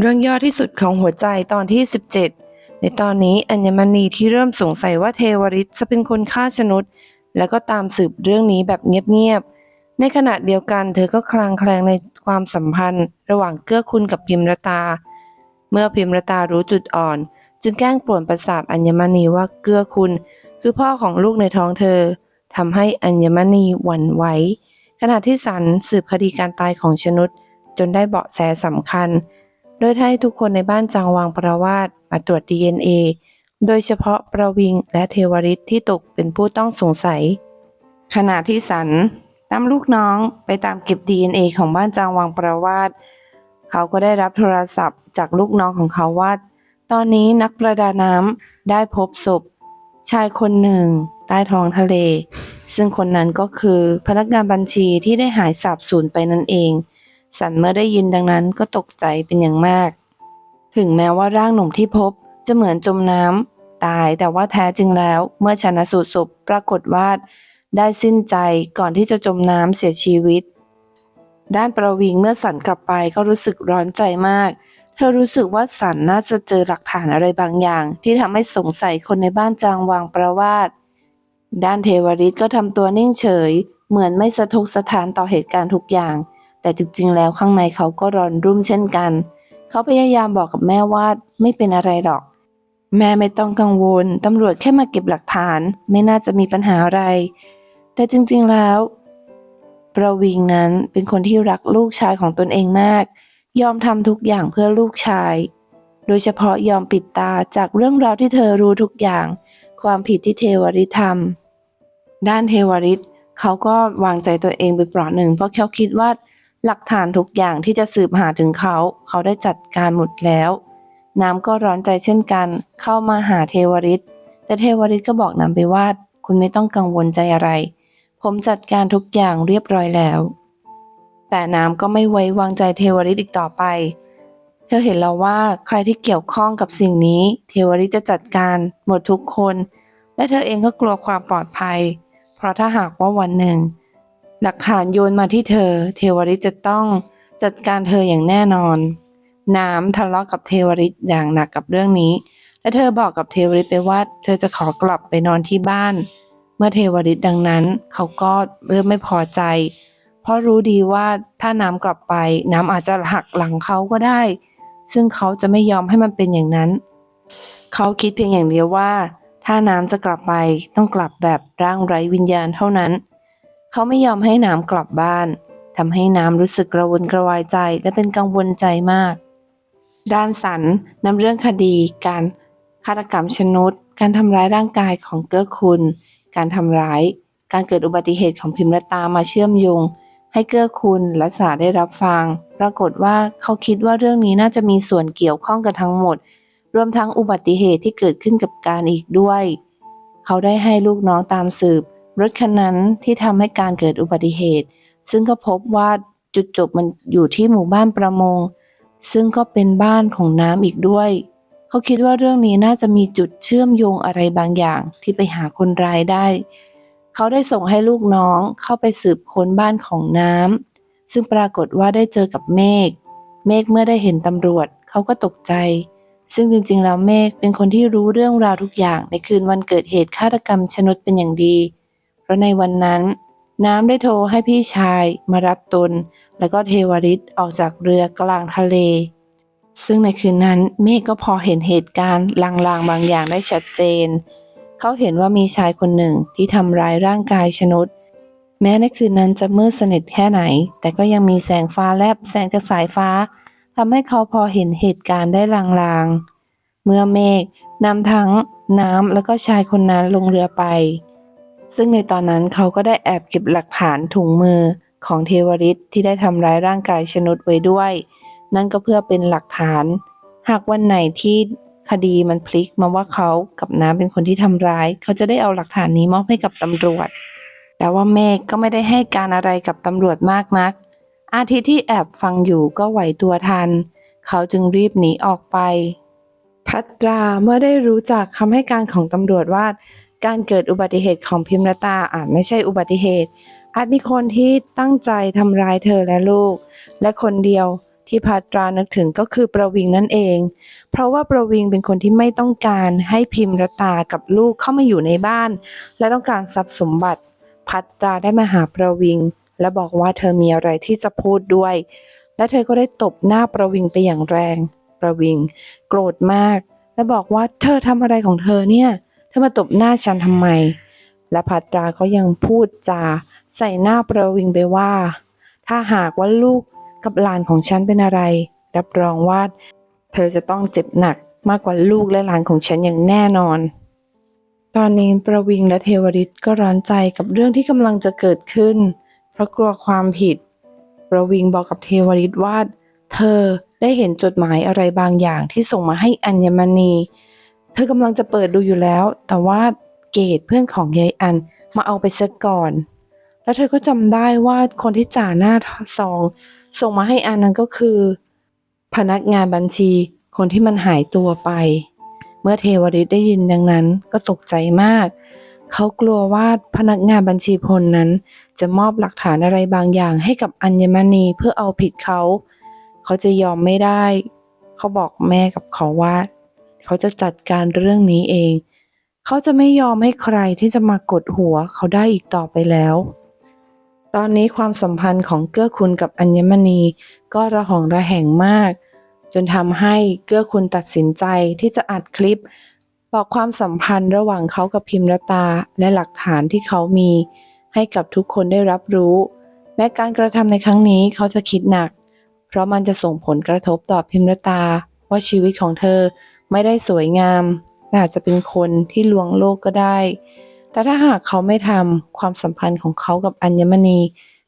เรื่องย่อที่สุดของหัวใจตอนที่ 17 ในตอนนี้อัญมณีที่เริ่มสงสัยว่าเทวริตจะเป็นคนฆ่าชนุษแล้วก็ตามสืบเรื่องนี้แบบเงียบๆ ในขณะเดียวกันเธอก็คลางแคลงในความสัมพันธ์ ระหว่างเกื้อคุณกับพิมรตา เมื่อพิมรตารู้จุดอ่อน จึงแกล้งป่วนประสาทอัญมณีว่าเกื้อคุณ คือพ่อของลูกในท้องเธอทำให้อัญมณีหวั่นไหวขณะที่สันสืบคดีการตายของชนุษจนได้เบาะแสสำคัญ โดยให้ทุกคนในบ้านจางวางประวาสมาตรวจ DNA โดยเฉพาะประวิงและเทวริตที่ตกเป็นผู้ต้องสงสัย ขณะที่สันนำลูกน้องไปตามเก็บ DNA ของบ้านจางวางประวาสเขาก็ได้รับโทรศัพท์จากลูกน้องของเขาว่า ตอนนี้นักประดาน้ำได้พบศพ ชายคนหนึ่ง ใต้ท้องทะเล ซึ่งคนนั้นก็คือพนักงานบัญชีที่ได้หายสาบสูญไปนั่นเอง สันเมื่อได้ยินดังนั้นก็ตกใจเป็นอย่างมาก ถึงแม้ว่าร่างหนุ่มที่พบจะเหมือนจมน้ำตายแต่ว่าแท้จริงแล้ว เมื่อชันสูตรศพปรากฏว่าได้สิ้นใจก่อนที่จะจมน้ำเสียชีวิต ด้านประวิงเมื่อสันกลับไปก็รู้สึกร้อนใจมาก เธอรู้สึกว่าสันน่าจะเจอหลักฐานอะไรบางอย่าง ที่ทำให้สงสัยคนในบ้านจางวางประวาสด้านเทวริตก็ทำตัวนิ่งเฉย เหมือนไม่สะทกสะท้านต่อเหตุการณ์ทุกอย่าง แต่จริงๆ แล้วข้างในเขาก็ร้อนรุ่มเช่นกัน เขาพยายามบอกกับแม่ว่าไม่เป็นอะไรหรอก แม่ไม่ต้องกังวล ตำรวจแค่มาเก็บหลักฐาน ไม่น่าจะมีปัญหาอะไร แต่จริงๆ แล้ว ประวิงนั้นเป็นคนที่รักลูกชายของตนเองมาก ยอมทำทุกอย่างเพื่อลูกชาย โดยเฉพาะยอมปิดตาจากเรื่องราวที่เธอรู้ทุกอย่าง ความผิดที่เทวริตทำด้านเทวริตเขาก็วางใจตัวเองไปเปราะหนึ่งเพราะเขาคิดว่า หลักฐานทุกอย่างที่จะสืบหาถึงเขา เขาได้จัดการหมดแล้ว น้ำก็ร้อนใจเช่นกัน เข้ามาหาเทวริตแต่เทวริตก็บอกน้ำไปว่า คุณไม่ต้องกังวลใจอะไร ผมจัดการทุกอย่างเรียบร้อยแล้ว แต่น้ำก็ไม่ไว้วางใจเทวริตอีกต่อไป เธอเห็นแล้วว่าใครที่เกี่ยวข้องกับสิ่งนี้ เทวริตจะจัดการหมดทุกคน และเธอเองก็กลัวความปลอดภัย เพราะถ้าหากว่าวันหนึ่ง หลักฐานโยนมาที่เธอ เทวริตจะต้องจัดการเธออย่างแน่นอน น้ำทะเลาะกับเทวริตอย่างหนักกับเรื่องนี้ และเธอบอกกับเทวริตไปว่า เธอจะขอกลับไปนอนที่บ้าน เมื่อเทวริตดังนั้น เขาก็เริ่มไม่พอใจ เพราะรู้ดีว่าถ้าน้ำกลับไป น้ำอาจจะหักหลังเขาก็ได้ ซึ่งเขาจะไม่ยอมให้มันเป็นอย่างนั้น เขาคิดเพียงอย่างเดียวว่า ถ้าน้ำจะกลับไปต้องกลับแบบร่างไร้วิญญาณเท่านั้น เขาไม่ยอมให้น้ำกลับบ้านทำให้น้ำรู้สึกกระวนกระวายใจและเป็นกังวลใจมาก ด้านสันนำเรื่องคดี การฆาตกรรมชนุษการทำร้ายร่างกายของเกื้อคุณ การทำร้าย การเกิดอุบัติเหตุของพิมรตามาเชื่อมโยง ให้เกื้อคุณและสาได้รับฟัง ปรากฏว่าเขาคิดว่าเรื่องนี้น่าจะมีส่วนเกี่ยวข้องกันทั้งหมด รวมทั้งอุบัติเหตุที่เกิดขึ้นกับการอีกด้วย เขาได้ให้ลูกน้องตามสืบ รถคันนั้นที่ทำให้การเกิดอุบัติเหตุ ซึ่งก็พบว่าจุดจบมันอยู่ที่หมู่บ้านประมง ซึ่งก็เป็นบ้านของน้ำอีกด้วย เขาคิดว่าเรื่องนี้น่าจะมีจุดเชื่อมโยงอะไรบางอย่างที่ไปหาคนร้ายได้ เขาได้ส่งให้ลูกน้องเข้าไปสืบค้นบ้านของน้ำซึ่งปรากฏว่าได้เจอกับเมฆเมฆเมื่อได้เห็นตำรวจเขาก็ตกใจ ซึ่งจริงๆ แล้วเมฆเป็นคนที่รู้เรื่องราวทุกอย่างในคืนวันเกิดเหตุฆาตกรรมชนุษเป็นอย่างดี เพราะในวันนั้น น้ำได้โทรให้พี่ชายมารับตน แล้วก็เทวริตออกจากเรือกลางทะเล ซึ่งในคืนนั้นเมฆก็พอเห็นเหตุการณ์ลางๆบางอย่างได้ชัดเจน เขาเห็นว่ามีชายคนหนึ่งที่ทำร้ายร่างกายชนุษแม้ในคืนนั้นจะมืดสนิทแค่ไหน แต่ก็ยังมีแสงฟ้าแลบแสงจากสายฟ้าทำให้เขาพอเห็นเหตุการณ์ได้ลางๆ เมื่อเมฆนำทั้งน้ำแล้วก็ชายคนนั้นลงเรือไป ซึ่งในตอนนั้นเขาก็ได้แอบเก็บหลักฐานถุงมือของเทวริตที่ได้ทำร้ายร่างกายชนุษไว้ด้วย นั่นก็เพื่อเป็นหลักฐาน หากวันไหนที่คดีมันพลิกมาว่าเขากับน้ำเป็นคนที่ทำร้าย เขาจะได้เอาหลักฐานนี้มอบให้กับตำรวจ แต่ว่าเมฆก็ไม่ได้ให้การอะไรกับตำรวจมากนัก อาทิตย์ที่แอบฟังอยู่ก็ไหวตัวทัน เขาจึงรีบหนีออกไป พัตราเมื่อได้รู้จากคำให้การของตำรวจว่า การเกิดอุบัติเหตุของพิมรตาอาจไม่ใช่อุบัติเหตุ อาจมีคนที่ตั้งใจทำร้ายเธอและลูก และคนเดียวที่พาตรานึกถึงก็คือประวิงนั่นเอง เพราะว่าประวิงเป็นคนที่ไม่ต้องการให้พิมรตากับลูกเข้ามาอยู่ในบ้าน และต้องการทรัพย์สมบัติ พัตราได้มาหาประวิง และบอกว่าเธอมีอะไรที่จะพูดด้วย และเธอก็ได้ตบหน้าประวิงไปอย่างแรง ประวิง โกรธมาก และบอกว่าเธอทำอะไรของเธอเนี่ย อมาตบหน้าฉันทำไม และพัตราก็ยังพูดจาใส่หน้าประวิงไปว่า ถ้าหากว่าลูกกับหลานของฉันเป็นอะไร รับรองว่า เธอจะต้องเจ็บหนักมากกว่าลูกและหลานของฉันอย่างแน่นอน ตอนนี้ประวิงและเทวริตก็ร้อนใจกับเรื่องที่กำลังจะเกิดขึ้น เพราะกลัวความผิด ประวิงบอกกับเทวริตว่า เธอได้เห็นจดหมายอะไรบางอย่างที่ส่งมาให้อัญมณี เธอกำลังจะเปิดดูอยู่แล้ว แต่ว่าเกดเพื่อนของยายอันมาเอาไปซะก่อน แล้วเธอก็จำได้ว่าคนที่จ่าหน้าซอง ส่งมาให้อันนั้นก็คือ พนักงานบัญชี คนที่มันหายตัวไป เมื่อเทวริตได้ยินดังนั้นก็ตกใจมาก เขากลัวว่าพนักงานบัญชีพลนั้น จะมอบหลักฐานอะไรบางอย่างให้กับอัญมณีเพื่อเอาผิดเขา เขาจะยอมไม่ได้ เขาบอกแม่กับเขาว่า เขาจะจัดการเรื่องนี้เอง เขาจะไม่ยอมให้ใครที่จะมากดหัวเขาได้อีกต่อไปแล้ว ตอนนี้ความสัมพันธ์ของเกื้อคุณกับอัญมณี ก็ระหองระแหงมาก จนทำให้เกื้อคุณตัดสินใจที่จะอัดคลิป บอกความสัมพันธ์ระหว่างเขากับพิมรตาและหลักฐานที่เขามี ให้กับทุกคนได้รับรู้ แม้การกระทำในครั้งนี้เขาจะคิดหนัก เพราะมันจะส่งผลกระทบต่อพิมรตาว่าชีวิตของเธอ ไม่ได้สวยงามและอาจจะเป็นคนที่ลวงโลกก็ได้ แต่ถ้าหากเขาไม่ทำความสัมพันธ์ของเขากับอัญมณี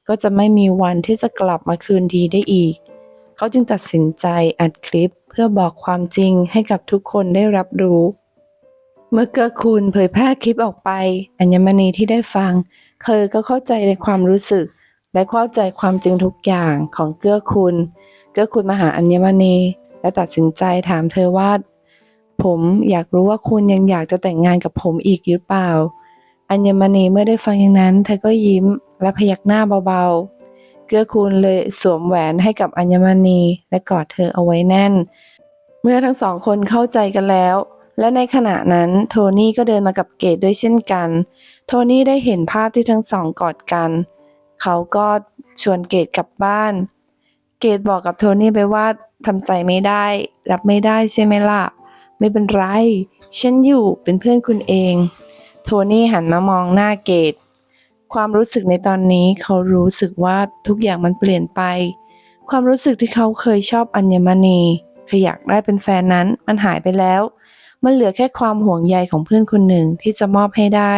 ก็จะไม่มีวันที่จะกลับมาคืนดีได้อีก เขาจึงตัดสินใจอัดคลิปเพื่อบอกความจริงให้กับทุกคนได้รับรู้ เมื่อเกื้อคูลเผยแพร่คลิปออกไป อัญมณีที่ได้ฟังเธอก็เข้าใจในความรู้สึก และเข้าใจความจริงทุกอย่างของเกื้อคูลเกื้อคูลมาหาอัญมณีและตัดสินใจถามเธอว่า ผม อยากรู้ว่าคุณยังอยากจะแต่งงานกับผมอีกหรือเปล่า อัญมณีเมื่อได้ฟังอย่างนั้น เธอก็ยิ้มและพยักหน้าเบาๆ เกื้อคูลเลยสวมแหวนให้กับอัญมณีและกอดเธอเอาไว้แน่น เมื่อทั้งสองคนเข้าใจกันแล้ว และในขณะนั้นโทนี่ก็เดินมากับเกดด้วยเช่นกัน โทนี่ได้เห็นภาพที่ทั้งสองกอดกัน เขาก็ชวนเกดกลับบ้าน เกดบอกกับโทนี่ไปว่าทำใจไม่ได้ รับไม่ได้ใช่ไหมล่ะ ไม่เป็นไร ฉันอยู่เป็นเพื่อนคุณเอง โทนี่หันมามองหน้าเกดความรู้สึกในตอนนี้เขารู้สึกว่าทุกอย่างมันเปลี่ยนไป ความรู้สึกที่เขาเคยชอบอัญมณีเคยอยากได้เป็นแฟนนั้นมันหายไปแล้ว มันเหลือแค่ความห่วงใยของเพื่อนคนหนึ่งที่จะมอบให้ได้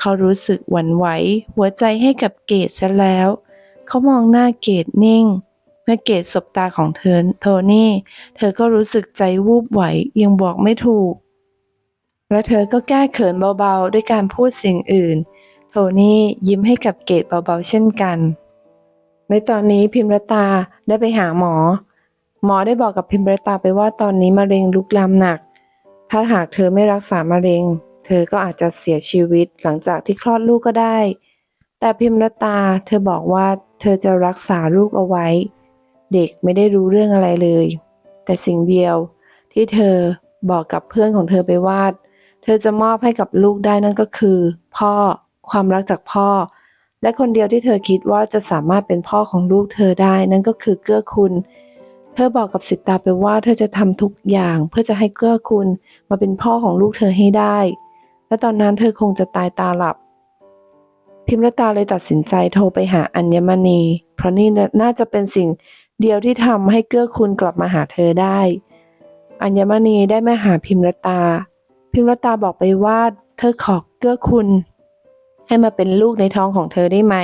เขารู้สึกหวั่นไหว หัวใจให้กับเกดซะแล้ว เขามองหน้าเกดนิ่ง เมื่อเกดสบตาของเธอโทนี่ เธอก็รู้สึกใจวูบไหวยังบอกไม่ถูก และเธอก็แก้เขินเบาๆ ด้วยการพูดสิ่งอื่น โทนี่ยิ้มให้กับเกดเบาๆ เช่นกัน ในตอนนี้พิมรตาได้ไปหาหมอ หมอได้บอกกับพิมรตาไปว่าตอนนี้มะเร็งลุกลามหนัก ถ้าหากเธอไม่รักษามะเร็ง เธอก็อาจจะเสียชีวิตหลังจากที่คลอดลูกก็ได้แต่พิมรตาเธอบอกว่าเธอจะรักษาลูกเอาไว้ เด็กไม่ได้รู้เรื่องอะไรเลย แต่สิ่งเดียวที่เธอบอกกับเพื่อนของเธอไปว่าเธอจะมอบให้กับลูกได้นั่นก็คือ พ่อความรักจากพ่อ และคนเดียวที่เธอคิดว่าจะสามารถเป็นพ่อของลูกเธอได้นั่นก็คือเกื้อคุณ เธอบอกกับสิตาไปว่าเธอจะทำทุกอย่างเพื่อจะให้เกื้อคุณมาเป็นพ่อของลูกเธอให้ได้ และตอนนั้นเธอคงจะตายตาหลับ พิมรตาเลยตัดสินใจโทรไปหาอัญมณี เพราะนี่น่าจะเป็นสิ่ง เดียวที่ทำให้เกื้อคุณกลับมาหาเธอได้ อัญมณีได้มาหาพิมรตา พิมรตาบอกไปว่าเธอขอเกื้อคุณ ให้มาเป็นลูกในท้องของเธอได้ไหม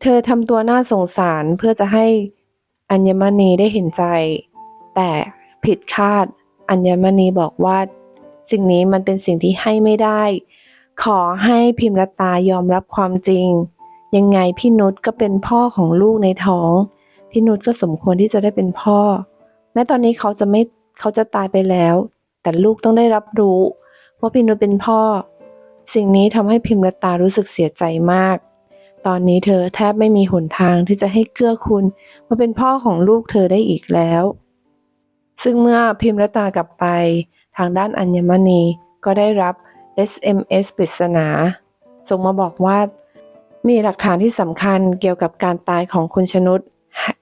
เธอทำตัวน่าสงสารเพื่อจะให้อัญมณีได้เห็นใจ แต่ผิดคาด อัญมณีบอกว่า สิ่งนี้มันเป็นสิ่งที่ให้ไม่ได้ ขอให้พิมรตายอมรับความจริง ยังไงพี่นุชก็เป็นพ่อของลูกในท้อง พี่นุชก็สมควรที่จะได้เป็นพ่อ แม้ตอนนี้เขาจะไม่เขาจะตายไปแล้ว แต่ลูกต้องได้รับรู้ว่าพี่นุชเป็นพ่อ สิ่งนี้ทำให้พิมรตารู้สึกเสียใจมาก ตอนนี้เธอแทบไม่มีหนทางที่จะให้เกื้อคุณมาเป็นพ่อของลูกเธอได้อีกแล้ว ซึ่งเมื่อพิมรตากลับไป ทางด้านอัญมณีก็ได้รับ SMS ปริศนา ส่งมาบอกว่า มีหลักฐานที่สำคัญเกี่ยวกับการตายของคุณชนุช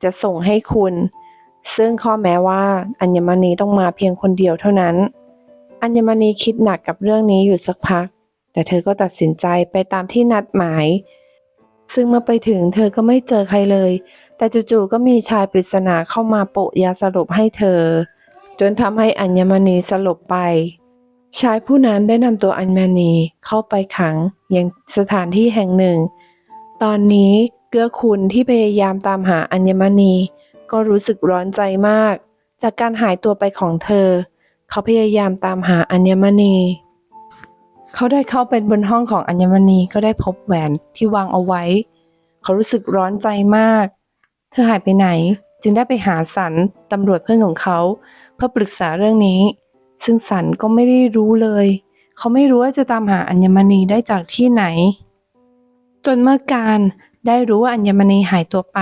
จะส่งให้คุณ ซึ่งข้อแม้ว่าอัญมณีต้องมาเพียงคนเดียวเท่านั้น อัญมณีคิดหนักกับเรื่องนี้อยู่สักพัก แต่เธอก็ตัดสินใจไปตามที่นัดหมาย ซึ่งเมื่อไปถึงเธอก็ไม่เจอใครเลย แต่จู่ๆก็มีชายปริศนาเข้ามาโปะยาสลบให้เธอ จนทำให้อัญมณีสลบไปชายผู้นั้นได้นำตัวอัญมณีเข้าไปขังยังสถานที่แห่งหนึ่ง ตอนนี้ เกื้อคุณที่พยายามตามหาอัญมณี ก็รู้สึกร้อนใจมาก จากการหายตัวไปของเธอ เขาพยายามตามหาอัญมณี เขาได้เข้าไปบนห้องของอัญมณีก็ได้พบแหวนที่วางเอาไว้ เขารู้สึกร้อนใจมาก เธอหายไปไหนจึงได้ไปหาสันตำรวจเพื่อนของเขา เพื่อปรึกษาเรื่องนี้ ซึ่งสันก็ไม่ได้รู้เลย เขาไม่รู้ว่าจะตามหาอัญมณีได้จากที่ไหน จนเมื่อการ ได้รู้ว่าอัญมณีหายตัวไป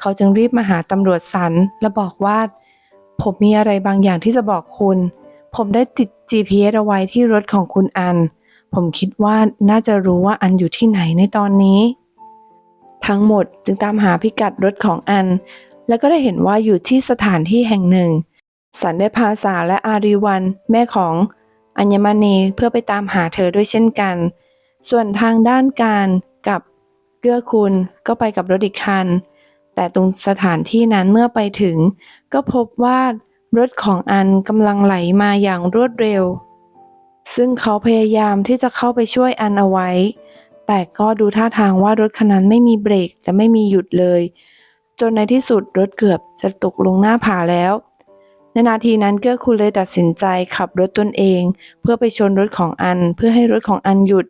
เขาจึงรีบมาหาตำรวจสันและบอกว่า ผมมีอะไรบางอย่างที่จะบอกคุณ ผมได้ติด GPS เอาไว้ที่รถของคุณอัน ผมคิดว่าน่าจะรู้ว่าอันอยู่ที่ไหนในตอนนี้ ทั้งหมดจึงตามหาพิกัดรถของอัน แล้วก็ได้เห็นว่าอยู่ที่สถานที่แห่งหนึ่ง สันได้พาสาและอารีวันแม่ของอัญมณีเพื่อไปตามหาเธอด้วยเช่นกัน ส่วนทางด้านการกับ เกื้อคุณก็ไปกับรถอีกคัน แต่ตรงสถานที่นั้นเมื่อไปถึง ก็พบว่ารถของอันกำลังไหลมาอย่างรวดเร็ว ซึ่งเขาพยายามที่จะเข้าไปช่วยอันเอาไว้ แต่ก็ดูท่าทางว่ารถคันนั้นไม่มีเบรกแต่ไม่มีหยุดเลย จนในที่สุดรถเกือบจะตกลงหน้าผาแล้ว ในนาทีนั้นเกื้อคุณเลยตัดสินใจขับรถตนเอง เพื่อไปชนรถของอันเพื่อให้รถของอันหยุด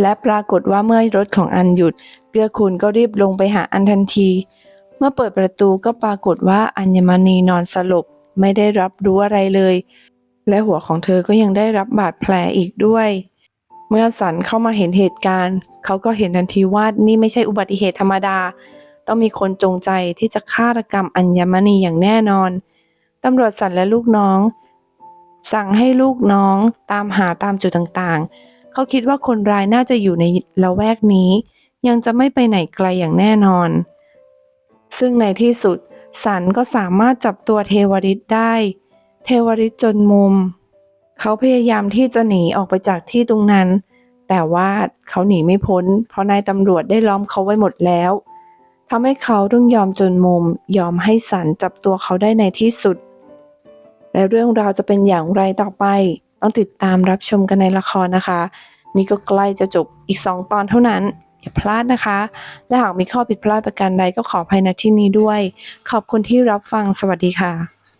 และปรากฏว่าเมื่อรถของอันหยุด เกื้อคุณก็รีบลงไปหาอันทันที เมื่อเปิดประตูก็ปรากฏว่าอัญมณีนอนสลบไม่ได้รับรู้อะไรเลย และหัวของเธอก็ยังได้รับบาดแผลอีกด้วย เมื่อสันเข้ามาเห็นเหตุการณ์ เขาก็เห็นทันทีว่านี่ไม่ใช่อุบัติเหตุธรรมดา ต้องมีคนจงใจที่จะฆาตกรรมอัญมณีอย่างแน่นอนตำรวจสันและลูกน้อง สั่งให้ลูกน้องตามหาตามจุดต่างๆ เขาคิดว่าคนร้ายน่าจะอยู่ในละแวกนี้ ยังจะไม่ไปไหนไกลอย่างแน่นอน ซึ่งในที่สุดสันก็สามารถจับตัวเทวริตได้ เทวริตจนมุม เขาพยายามที่จะหนีออกไปจากที่ตรงนั้น แต่ว่าเขาหนีไม่พ้น เพราะนายตำรวจได้ล้อมเขาไว้หมดแล้วทำให้เขาต้องยอมจนมุม ยอมให้สันจับตัวเขาได้ในที่สุด และเรื่องราวจะเป็นอย่างไรต่อไป ต้องติดตามรับชมกันในละครนะคะ นี่ก็ใกล้จะจบอีก 2 ตอนเท่านั้น อย่าพลาดนะคะ และหากมีข้อผิดพลาดประการใดก็ขออภัยณที่นี้ด้วย ขอบคุณที่รับฟังสวัสดีค่ะ